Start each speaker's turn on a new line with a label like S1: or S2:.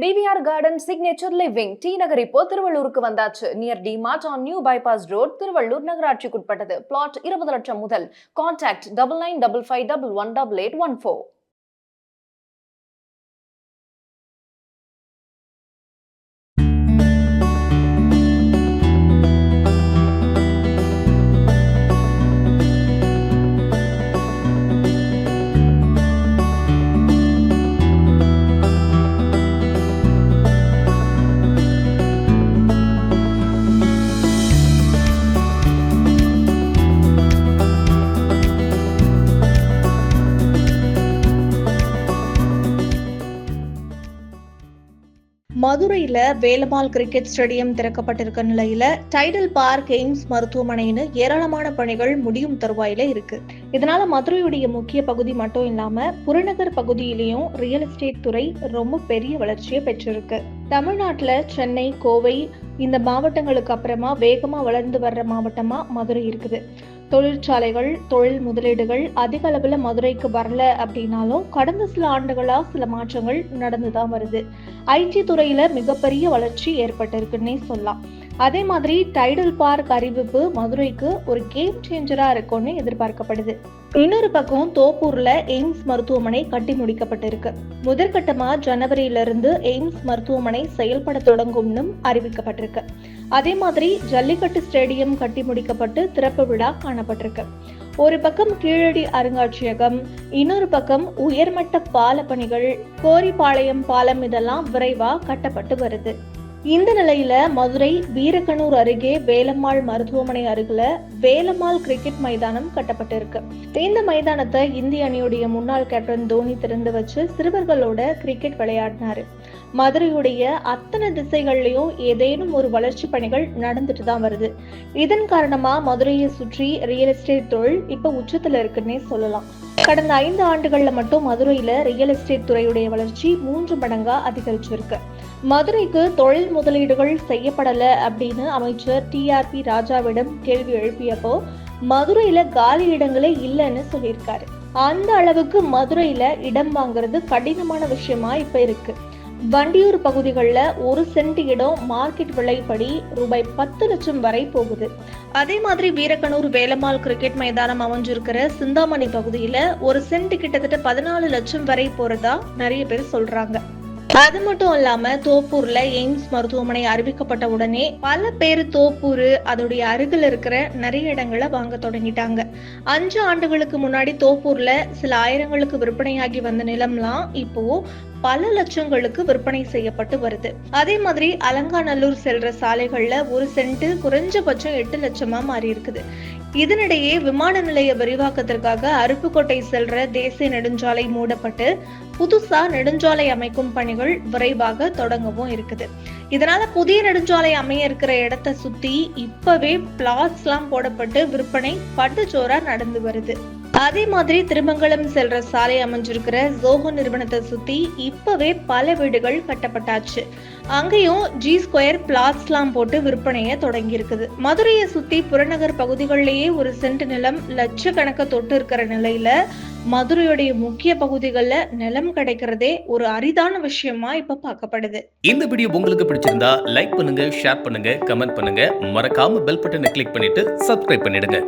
S1: TVR garden signature living T Nagar இப்போ திருவள்ளூருக்கு வந்தாச்சு. Near D Mart on new bypass road Tiruvallur நகராட்சிக்குட்பட்டது plot இருபது லட்சம் முதல். Contact double nine double five double one double eight one four
S2: மதுரையில Velammal cricket stadium திறக்கப்பட்டிருக்க நிலையில tidal park AIIMS மருத்துவமனைன்னு ஏராளமான பணிகள் முடியும் தருவாயில இருக்கு. இதனால மதுரையுடைய முக்கிய பகுதி மட்டும் இல்லாம புறநகர் பகுதியிலையும் ரியல் எஸ்டேட் துறை ரொம்ப பெரிய வளர்ச்சியை பெற்றிருக்கு. தமிழ்நாட்டுல சென்னை கோவை இந்த மாவட்டங்களுக்கு அப்புறமா வேகமா வளர்ந்து வர்ற மாவட்டமா மதுரை இருக்குது. தொழிற்சாலைகள் தொழில் முதலீடுகள் அதிக அளவுல மதுரைக்கு வரல அப்படின்னாலும் கடந்த சில ஆண்டுகளா சில மாற்றங்கள் நடந்துதான் வருது. ஐடி துறையில மிகப்பெரிய வளர்ச்சி ஏற்பட்டிருக்குன்னே சொல்லலாம். அதே மாதிரி டைடல் பார்க் அறிவிப்பு மதுரைக்கு ஒரு கேம் சேஞ்சரா இருக்கும்னு எதிர்பார்க்கப்படுது. இன்னொரு பக்கம் தோப்பூர்ல எய்ம்ஸ் மருத்துவமனை கட்டி முடிக்கப்பட்டிருக்கு. முதற்கட்டமா ஜனவரியிலிருந்து எய்ம்ஸ் மருத்துவமனை செயல்பட தொடங்கும்னு அறிவிக்கப்பட்டிருக்கு. அதே மாதிரி ஜல்லிக்கட்டு ஸ்டேடியம் கட்டி முடிக்கப்பட்டு திறப்பு விழா காணப்பட்டிருக்கு. ஒரு பக்கம் கீழடி அருங்காட்சியகம் இன்னொரு பக்கம் உயர்மட்ட பால பணிகள் கோரிப்பாளையம் பாலம் இதெல்லாம் விரைவா கட்டப்பட்டு வருது. இந்த நிலையில மதுரை வீரக்கனூர் அருகே வேலம்மாள் மருத்துவமனை அருகில வேலம்மாள் கிரிக்கெட் மைதானம் கட்டப்பட்டிருக்கு. இந்த மைதானத்தை இந்திய அணியுடைய முன்னாள் கேப்டன் தோனி திறந்து வச்சு சிறுவர்களோட கிரிக்கெட் விளையாடினாரு. மதுரையுடைய அத்தனை திசைகள்லயும் ஏதேனும் ஒரு வளர்ச்சி பணிகள் நடந்துட்டு தான் வருது. இதன் காரணமா மதுரையை சுற்றி ரியல் எஸ்டேட் தொழில் இப்ப உச்சத்துல இருக்குன்னே சொல்லலாம். கடந்த ஐந்து ஆண்டுகள்ல மட்டும் மதுரையில ரியல் எஸ்டேட் துறையுடைய வளர்ச்சி மூன்று மடங்கா அதிகரிச்சிருக்கு. மதுரைக்கு தொழில் முதலீடுகள் செய்யப்படல அப்படின்னு அமைச்சர் டிஆர்பி ராஜாவிடம் கேள்வி எழுப்பியப்போ மதுரையில காலி இடங்களே இல்லைன்னு சொல்லியிருக்காரு. அந்த அளவுக்கு மதுரையில இடம் வாங்குறது கடினமான விஷயமா இப்ப இருக்கு. வண்டியூர் பகுதிகளில் ஒரு சென்ட் இடம் மார்க்கெட் விலைப்படி ரூபாய் பத்து லட்சம் வரை போகுது. அதே மாதிரி வீரக்கனூர் வேலம்மாள் கிரிக்கெட் மைதானம் அமைஞ்சிருக்கிற சிந்தாமணி பகுதியில் ஒரு சென்ட் கிட்டத்தட்ட பதினாலு லட்சம் வரை போறதா நிறைய பேர் சொல்றாங்க. அது மட்டும் இல்லாம தோப்பூர்ல எய்ம்ஸ் மருத்துவமனை அறிவிக்கப்பட்ட உடனே பல பேர் தோப்பூர் அதோடைய அருகில் இருக்கிற நிறைய இடங்களை வாங்க தொடங்கிட்டாங்க. அஞ்சு ஆண்டுகளுக்கு முன்னாடி தோப்பூர்ல சில ஆயிரங்களுக்கு விற்பனையாகி வந்த நிலம்லாம் இப்போ பல லட்சங்களுக்கு விற்பனை செய்யப்பட்டு வருது. அதே மாதிரி அலங்காநல்லூர் செல்ற சாலைகள்ல ஒரு சென்ட் குறைஞ்சபட்சம் எட்டு லட்சமா மாறி இருக்குது இதனிடையே விமான நிலைய விரிவாக்கத்திற்காக அருப்புக்கோட்டை செல்ற தேசிய நெடுஞ்சாலை மூடப்பட்டு புதுசா நெடுஞ்சாலை அமைக்கும் பணிகள் விரைவாக தொடங்கவும் இருக்குது. இதனால புதிய நெடுஞ்சாலை அமைய இருக்கிற இடத்தை சுத்தி இப்பவே பிளாட்ஸ் எல்லாம் போடப்பட்டு விற்பனை பட்டுச்சோரா நடந்து வருது. அதே மாதிரி திருமங்கலம் செல்ற சாலை அமைஞ்சிருக்கிற ஜோஹோ நிறுவனத்தை சுத்தி இப்பவே பல வீடுகள் கட்டப்பட்டாச்சு. அங்கேயும் ஜி ஸ்கொயர் பிளாட்ஸ்லாம் போட்டு விற்பனையை தொடங்கி இருக்குது மதுரையை சுத்தி புறநகர் பகுதிகளிலேயே ஒரு சென்ட் நிலம் லட்சக்கணக்க தொட்டு இருக்கிற நிலையில மதுரையுடைய முக்கிய பகுதிகளில் நிலம் கிடைக்கிறதே ஒரு அரிதான விஷயமா இப்ப பார்க்கப்படுது.
S3: இந்த வீடியோ உங்களுக்கு பிடிச்சிருந்தா லைக் பண்ணுங்க ஷேர் பண்ணுங்க கமெண்ட் பண்ணுங்க. மறக்காம பெல் பட்டனை கிளிக் பண்ணிட்டு சப்ஸ்கிரைப் பண்ணிடுங்க.